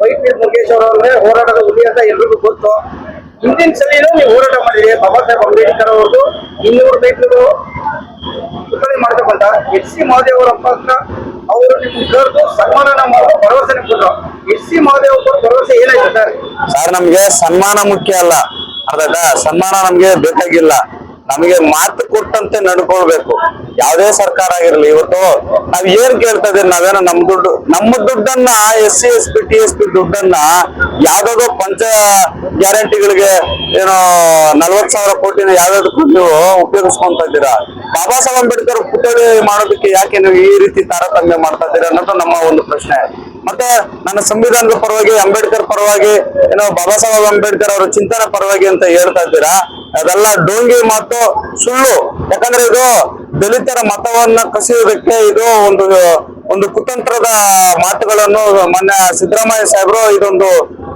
White Murugesh ಅವರವ್ರೆ ಹೋರಾಟದ ಹುಲಿ ಅಂತ ಎಲ್ರಿಗೂ ಗೊತ್ತು. ಹಿಂದಿನ ಸಲಿನೂ ನೀವು ಹೋರಾಟ ಮಾಡಿದ್ರಿ, ಬಾಬಾ ಸಾಹೇಬ್ ಅಂಬೇಡ್ಕರ್ ಅವ್ರದ್ದು. ಇನ್ನೂರು ಬೈಕ್ಗಳು ಪುತ್ಥಳಿ ಮಾಡ್ತಕ್ಕಂತ ಎಚ್ ಸಿ ಮಹದೇವ್ ಅವರ ಹತ್ರ ಅವರು ನಿಮ್ಗೆ ಕರೆದು ಸನ್ಮಾನ ಮಾಡೋ ಭರವಸೆ ಕೊಟ್ಟರು ಎಚ್ ಸಿ ಮಹದೇವ್ ಅವರು ಭರವಸೆ ಏನಾಯ್ತು ಸರ್? ಸರ್, ನಮ್ಗೆ ಸನ್ಮಾನ ಮುಖ್ಯ ಅಲ್ಲ. ಅರ್ಥ ಸನ್ಮಾನ ನಮ್ಗೆ ಬೇಕಾಗಿಲ್ಲ. ನಮಗೆ ಮಾತು ಕೊಟ್ಟಂತೆ ನಡ್ಕೊಳ್ಬೇಕು. ಯಾವುದೇ ಸರ್ಕಾರ ಆಗಿರ್ಲಿ, ಇವತ್ತು ನಾವ್ ಏನ್ ಕೇಳ್ತಾ ಇದೀವಿ ನಾವೇನೋ ನಮ್ ದುಡ್ಡು, ನಮ್ಮ ದುಡ್ಡನ್ನ S C, S P, T S P ದುಡ್ಡನ್ನ ಯಾವ್ದಾದ್ರು ಪಂಚ ಗ್ಯಾರಂಟಿಗಳಿಗೆ ಏನೋ ನಲ್ವತ್ ಸಾವಿರ ಕೋಟಿನ ಯಾವ್ದಾದ್ರು ನೀವು ಉಪಯೋಗಿಸ್ಕೊಂತ ಇದ್ದೀರಾ? ಬಾಬಾ ಸಾಹೇಬ್ ಅಂಬೇಡ್ಕರ್ ಪುತ್ಥಳಿ ಮಾಡೋದಕ್ಕೆ ಯಾಕೆ ನೀವು ಈ ರೀತಿ ತಾರತಮ್ಯ ಮಾಡ್ತಾ ಇದ್ದೀರಾ ಅನ್ನೋದು ನಮ್ಮ ಒಂದು ಪ್ರಶ್ನೆ. ಮತ್ತೆ ನನ್ನ ಸಂವಿಧಾನದ ಪರವಾಗಿ, ಅಂಬೇಡ್ಕರ್ ಪರವಾಗಿ, ಏನೋ ಬಾಬಾ ಸಾಹೇಬ್ ಅಂಬೇಡ್ಕರ್ ಅವರ ಚಿಂತನೆ ಪರವಾಗಿ ಅಂತ ಹೇಳ್ತಾ ಇದ್ದೀರಾ? ಅದೆಲ್ಲ ಡೋಂಗಿ ಮಾತು ಸುಳ್ಳು. ಯಾಕಂದ್ರೆ ಇದು ದಲಿತರ ಮತವನ್ನ ಕಸಿಯೋದಕ್ಕೆ ಇದು ಒಂದು ಒಂದು ಕುತಂತ್ರದ ಮಾತುಗಳನ್ನು ಮೊನ್ನೆ ಸಿದ್ದರಾಮಯ್ಯ ಸಾಹೇಬರು ಇದೊಂದು,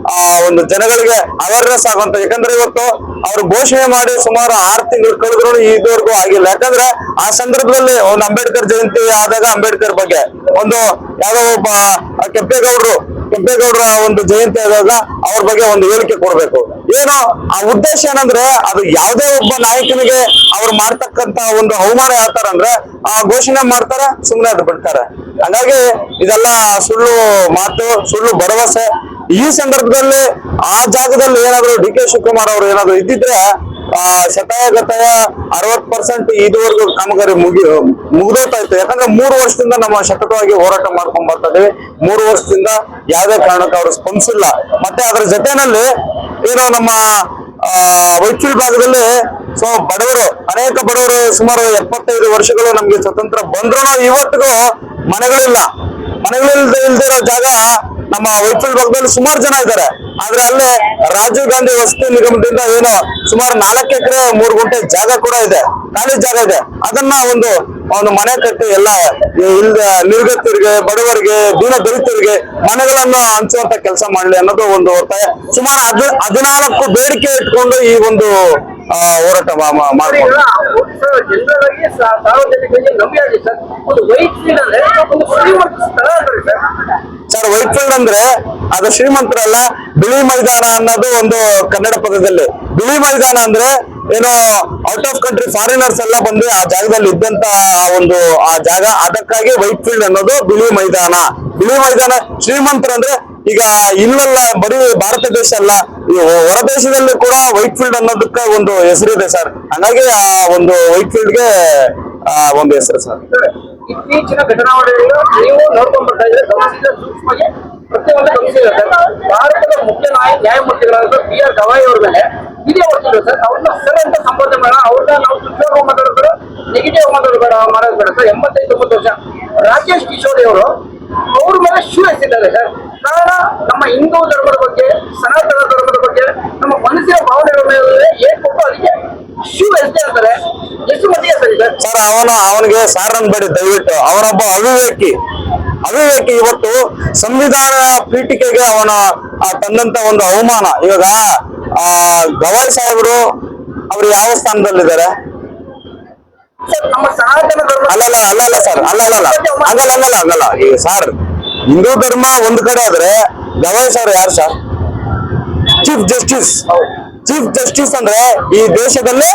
ಆ, ಒಂದು ಜನಗಳಿಗೆ ಅವೇರ್ನೆಸ್ ಆಗುವಂತ ಯಾಕಂದ್ರೆ ಇವತ್ತು ಅವ್ರು ಘೋಷಣೆ ಮಾಡಿ ಸುಮಾರು ಆರು ತಿಂಗಳು ಕಳೆದ್ರು ಇದುವರೆಗೂ ಆಗಿಲ್ಲ. ಯಾಕಂದ್ರೆ ಆ ಸಂದರ್ಭದಲ್ಲಿ ಒಂದು ಅಂಬೇಡ್ಕರ್ ಜಯಂತಿ ಆದಾಗ ಅಂಬೇಡ್ಕರ್ ಬಗ್ಗೆ ಒಂದು ಯಾವ್ದೋ ಒಬ್ಬ ಕೆಂಪೇಗೌಡರು, ಕೆಂಪೇಗೌಡರ ಒಂದು ಜಯಂತಿ ಆದಾಗ ಅವ್ರ ಬಗ್ಗೆ ಒಂದು ಹೇಳಿಕೆ ಕೊಡ್ಬೇಕು. ಏನು, ಆ ಉದ್ದೇಶ ಏನಂದ್ರೆ ಅದು ಯಾವುದೇ ಒಬ್ಬ ನಾಯಕನಿಗೆ ಅವ್ರು ಮಾಡ್ತಕ್ಕಂತ ಒಂದು ಅವಮಾನ ಯಾವ್ತಾರ ಅಂದ್ರೆ ಆ ಘೋಷಣೆ ಮಾಡ್ತಾರೆ ಸುಮ್ಮನೆ ಅದು ಬಿಡ್ತಾರೆ. ಹಾಗಾಗಿ ಇದೆಲ್ಲ ಸುಳ್ಳು ಮಾತು, ಸುಳ್ಳು ಭರವಸೆ. ಈ ಸಂದರ್ಭದಲ್ಲಿ ಆ ಜಾಗದಲ್ಲಿ ಏನಾದ್ರು ಡಿ ಕೆ ಶಿವಕುಮಾರ್ ಅವರು ಏನಾದ್ರು ಇದ್ದಿದ್ರೆ, ಆ ಶತಾಯ ಗತಾಯ ಅರವತ್ ಪರ್ಸೆಂಟ್ ಇದುವರೆಗೂ ಕಾಮಗಾರಿ ಮುಗಿ ಮುಗಿದೋತಾಯ್ತು ಯಾಕಂದ್ರೆ ಮೂರು ವರ್ಷದಿಂದ ನಮ್ಮ ಸತತವಾಗಿ ಹೋರಾಟ ಮಾಡ್ಕೊಂಡ್ ಬರ್ತಾ ಇದೀವಿ. ಮೂರು ವರ್ಷದಿಂದ ಯಾವುದೇ ಕಾರಣಕ್ಕೆ ಅವರು ಸ್ಪಂದಿಸಿಲ್ಲ. ಮತ್ತೆ ಅದ್ರ ಜೊತೆನಲ್ಲಿ ಏನು ನಮ್ಮ ವೈಚೂರು ವೈಚೂಲ್ ಭಾಗದಲ್ಲಿ, ಸೊ ಬಡವರು, ಅನೇಕ ಬಡವರು ಸುಮಾರು ಎಪ್ಪತ್ತೈದು ವರ್ಷಗಳು ನಮ್ಗೆ ಸ್ವತಂತ್ರ ಬಂದ್ರು ಇವತ್ತಿಗೂ ಮನೆಗಳಿಲ್ಲ. ಮನೆಗಳಿಲ್ದ ಇಲ್ದಿರೋ ಜಾಗ ನಮ್ಮ ವೈಚೂರು ಭಾಗದಲ್ಲಿ ಸುಮಾರು ಜನ ಇದ್ದಾರೆ. ಆದ್ರೆ ಅಲ್ಲಿ ರಾಜೀವ್ ಗಾಂಧಿ ವಸತಿ ನಿಗಮದಿಂದ ಏನು ಸುಮಾರು ನಾಲ್ಕು ಎಕರೆ, ಮೂರು ಗುಂಟೆ ಜಾಗ ಕೂಡ ಇದೆ. ಖಾಲಿ ಜಾಗ ಇದೆ. ಅದನ್ನ ಒಂದು ಒಂದು ಮನೆ ಕಟ್ಟಿ ಎಲ್ಲ ಇಲ್ದ ನಿರ್ಗತರಿಗೆ ಬಡವರಿಗೆ, ದೀನ ದಲಿತರಿಗೆ ಮನೆಗಳನ್ನು ಹಂಚುವಂತ ಕೆಲಸ ಮಾಡಲಿ ಅನ್ನೋದು ಒಂದು ಒತ್ತಾಯ. ಸುಮಾರು ಹದ್ ಹದಿನಾಲ್ಕು ಬೇಡಿಕೆ ಇಟ್ಕೊಂಡು ಈ ಒಂದು ಹೋರಾಟ ಮಾಡ್ಕೊಂಡು ಸರ್ ವೈಟ್ಫೀಲ್ಡ್ ವೈಟ್ ಫೀಲ್ಡ್ ಅಂದ್ರೆ ಅದು ಶ್ರೀಮಂತರಲ್ಲ ಬಿಳಿ ಮೈದಾನ ಅನ್ನೋದು ಒಂದು ಕನ್ನಡ ಪದದಲ್ಲಿ. ಬಿಳಿ ಮೈದಾನ ಅಂದ್ರೆ ಏನೋ ಔಟ್ ಆಫ್ ಕಂಟ್ರಿ ಫಾರಿನರ್ಸ್ ಎಲ್ಲ ಬಂದು ಆ ಜಾಗದಲ್ಲಿ ಇದ್ದಂತ ಒಂದು ಆ ಜಾಗ. ಅದಕ್ಕಾಗಿ ವೈಟ್ ಫೀಲ್ಡ್ ಅನ್ನೋದು ಬಿಳಿ ಮೈದಾನ. ಬಿಳಿ ಮೈದಾನ ಶ್ರೀಮಂತರ ಅಂದ್ರೆ ಈಗ ಇಲ್ಲೆಲ್ಲ ಬರೀ ಭಾರತ ದೇಶ ಅಲ್ಲ ಈ ಹೊರ ದೇಶದಲ್ಲಿ ಕೂಡ ವೈಟ್ ಫೀಲ್ಡ್ ಅನ್ನೋದಕ್ಕೆ ಒಂದು ಹೆಸರಿದೆ ಸರ್ ಹಾಗಾಗಿ ಆ ಒಂದು ವೈಟ್ ಫೀಲ್ಡ್ಗೆ ಒಂದು ಹೆಸರು ಸರ್ ಇತ್ತೀಚಿನ ಘಟನಾವಳಿಗಳು ನೀವು ನೋಡ್ಕೊಂಡ್ ಬರ್ತಾ ಇದ್ರೆ ಗಮನಿಸಿದ ಸೂಕ್ಷ್ಮವಾಗಿ ಪ್ರತಿಯೊಂದು ಸರ್ ಭಾರತದ ಮುಖ್ಯ ನ್ಯಾಯ ನ್ಯಾಯಮೂರ್ತಿಗಳಾದ ಬಿ ಆರ್ ಗವಾಯಿ ಅವ್ರ ಮೇಲೆ ಇದೇ ಹೊತ್ತಿದ್ರು ಸರ್ ಅವ್ರನ್ನ ಸರ್ ಅಂತ ಸಂಬೋಧನೆ ಮಾಡೋಣ ಅವ್ರನ್ನ ನಾವು ಉಪಯೋಗ ಮಾತಾಡಿದ್ರು ನೆಗೆಟಿವ್ ಮಾತಾಡೋದು ಬೇಡ, ಮಾಡೋದು ಬೇಡ ಸರ್ ಎಂಬತ್ತೈದು, ತೊಂಬತ್ತು ವರ್ಷ ರಾಜೇಶ್ ಕಿಶೋರಿ ಅವರು ಅವ್ರ ಮೇಲೆ ಶೂ ಸರ್ ಕಾರಣ ನಮ್ಮ ಹಿಂದೂ ಧರ್ಮದ ಬಗ್ಗೆ ಸನಾತನ ಧರ್ಮದ ಬಗ್ಗೆ ನಮ್ಮ ಮನಸ್ಸಿನ ಭಾವನೆಗಳ ಮೇಲೆ ಏನ್ ಕೊಟ್ಟು ಅದಕ್ಕೆ ಶೂ ಎಷ್ಟೇ ಅಂತಾರೆ ಎಷ್ಟು ಮಟ್ಟಿಗೆ ಸರಿ ಅವನು ಅವನಿಗೆ ಸಾರ್ ಅನ್ಬೇಡಿ ದಯವಿಟ್ಟು. ಅವನೊಬ್ಬ ಅವಿವೇಕಿ. ಅವಿವೇಕಿ ಇವತ್ತು ಸಂವಿಧಾನ ಪೀಠಿಕೆಗೆ ಅವನ ತಂದಂತ ಒಂದು ಅವಮಾನ. ಇವಾಗ ಆ ಗವಾಯ್ ಸಾಹೇಬರು ಅವ್ರು ಯಾವ ಸ್ಥಾನದಲ್ಲಿದ್ದಾರೆ? ಅಲ್ಲಲ್ಲ ಅಲ್ಲಲ್ಲ ಸರ್ ಅಲ್ಲಲ್ಲ ಹಂಗಲ್ಲ ಅಲ್ಲಲ್ಲ ಹಂಗಲ್ಲ. ಈಗ ಸರ್ ಹಿಂದೂ ಧರ್ಮ ಒಂದ್ ಕಡೆ ಆದ್ರೆ ಗವಾಯ್ ಸರ್ ಯಾರು sir? Chief justice chief justice ಅಂದ್ರೆ ಈ ದೇಶದಲ್ಲಿ?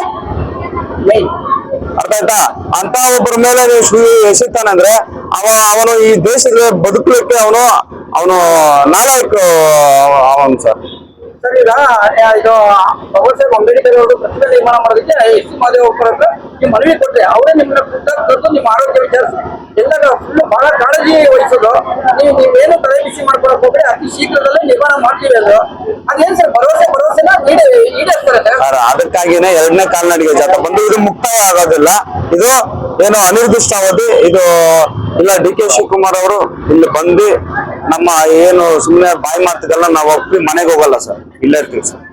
ಅರ್ಥ ಆಯ್ತಾ? ಅಂತ ಒಬ್ಬರ ಮೇಲೆ ಎಸೆತಾನಂದ್ರೆ ಅವ ಅವನು ಈ ದೇಶದ ಬದುಕಲಿಕ್ಕೆ ಅವನು ಅವನು ನಾಲಾಯಕ್ ಅವನು ಸರ್. ಸರ್ ಇದು ಬಾಬಾ ಸಾಹೇಬ್ ಅಂಬೇಡ್ಕರ್ ಅವರು ಪ್ರತಿಭೆ ನಿರ್ಮಾಣ ಮಾಡೋದಕ್ಕೆ ಎಸ್ ಸಿ ಮಾದೇವ್ ಹತ್ರ ನೀವು ಮನವಿ ಕೊಟ್ಟರೆ ಅವರೇ ನಿಮ್ಮನ್ನ ಖುದ್ದಾಗಿ ಕರೆದು ನಿಮ್ಮ ಆರೋಗ್ಯ ವಿಚಾರಿಸಿ. ಎಲ್ಲ ಫುಲ್ ಬಹಳ ಕಾಳಜಿ ವಹಿಸೋದು. ನೀವು ನೀವೇನು ತಲೆ ಬಿಸಿ ಮಾಡ್ಕೊಳಕ್ ಹೋಗ್ರಿ ಅತಿ ಶೀಘ್ರದಲ್ಲೇ ನಿರ್ಮಾಣ ಮಾಡ್ತೀವಿ ಅದು. ಅದೇನ್ ಸರ್, ಭರವಸೆ, ಭರವಸೆನ ಈಡೇ ಈಡೇರ್ತಾರೆ ಸರ್, ಅದಕ್ಕಾಗಿನೇ ಎರಡನೇ ಕಾಲ್ನಡಿಗೆ ಜಾತ್ರೆ ಬಂದು ಇದು ಮುಕ್ತಾಯ ಆಗೋದಿಲ್ಲ. ಇದು ಏನು ಅನಿರ್ದಿಷ್ಟ ಅವಧಿ ಇದು, ಇಲ್ಲ ಡಿ ಕೆ ಶಿವಕುಮಾರ್ ಅವರು ಇಲ್ಲಿ ಬಂದು ನಮ್ಮ ಏನು ಸುಮ್ಮನೆ ಬಾಯಿ ಮಾಡ್ತಿದ್ದಲ್ಲ ನಾವು ಒಪ್ಪಿ ಮನೆಗೆ ಹೋಗಲ್ಲ ಸರ್. ಇಲ್ಲೇ ಇರ್ತೀವಿ ಸರ್.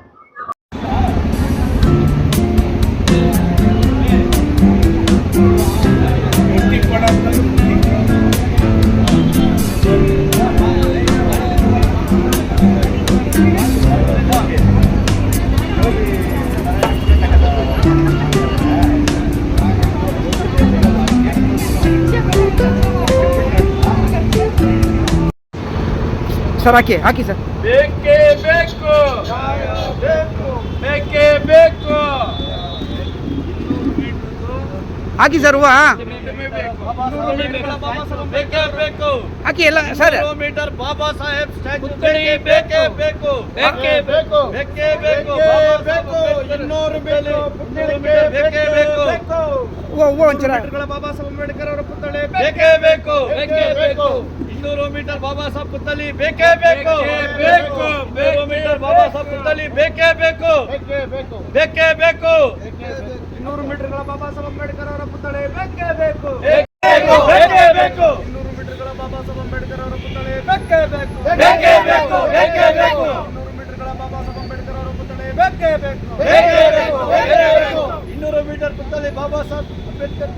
ಸರ್ ಹಾಕಿ ಹಾಕಿ ಸರ್ ಬೇಕೇ ಬೇಕು ಬೇಕೇ ಬೇಕು ಹಾಕಿ ಸರ್ ಹೂವ ಬೇಕೇ ಬೇಕು ಹಾಕಿ ಎಲ್ಲ sir kilometre Baba Saheb statue ಬೇಕೇ ಬೇಕು ಬೇಕೇ ಬೇಕು ಬೇಕೇ ಬೇಕು ಬೇಕು ಇನ್ನೂರು ಮೀಟರ್ ಬೇಕೇ ಬೇಕು ಹೂವ ಹೂವ ಒಂಚೂರ ಬಾಬಾ ಸಾಹೇಬ್ ಅಂಬೇಡ್ಕರ್ ಅವರ ಪುತ್ಥಳಿ ಬೇಕೇ ಬೇಕು ಬೇಕೇ ಬೇಕು ಇನ್ನೂರು ಮೀಟರ್ ಬಾಬಾ ಸಾಹೇಬ್ ಪುತ್ಥಳಿ ಬೇಕೇ ಬೇಕು ಬೇಕು ಇನ್ನೂರು ಮೀಟರ್ ಬಾಬಾ ಸಾಹೇಬ್ ಪುತ್ಥಳಿ ಬೇಕೇ ಬೇಕು ಬೇಕೇ ಬೇಕು ಇನ್ನೂರು ಮೀಟರ್ಗಳ ಬಾಬಾ ಸಾಹೇಬ್ ಅಂಬೇಡ್ಕರ್ ಅವರ ಪುತ್ಥಳಿ ಬೇಕೇ ಬೇಕು ಬೇಕೇ ಬೇಕು ಇನ್ನೂರು ಮೀಟರ್ಗಳ ಬಾಬಾ ಸಾಹೇಬ್ ಅಂಬೇಡ್ಕರ್ ಅವರ ಪುತ್ಥಳಿ ಬೇಕೇ ಬೇಕು ಬೇಕೇ ಬೇಕು ಬೇಕೇ ಬೇಕು ಇನ್ನೂರು ಮೀಟರ್ಗಳ ಬಾಬಾ ಸಾಹೇಬ್ ಅಂಬೇಡ್ಕರ್ ಅವರ ಪುತ್ಥಳಿ ಬೇಕೇ ಬೇಕು ಬೇಕೇ ಬೇಕು ಬೇಕೇ ಬೇಕು ಇನ್ನೂರು ಮೀಟರ್ ಪುತ್ಥಳಿ ಬಾಬಾ ಸಾಹೇಬ್ ಅಂಬೇಡ್ಕರ್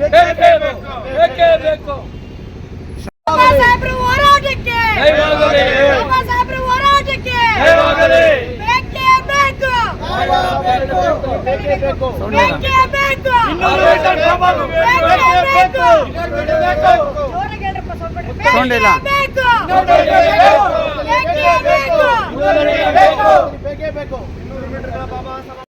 ಬೇಕೇ ಬೇಕು ಬೇಕೇ ಬೇಕು ಬಾಬಾ ಸಾಹೇಬ್ರ ಹೋರಾಟಕ್ಕೆ ಜಯವಾಗಲಿ. ಬಾಬಾ ಸಾಹೇಬ್ರ ಹೋರಾಟಕ್ಕೆ ಜಯವಾಗಲಿ. ಬೇಕೇ ಬೇಕು ಬೇಕೇ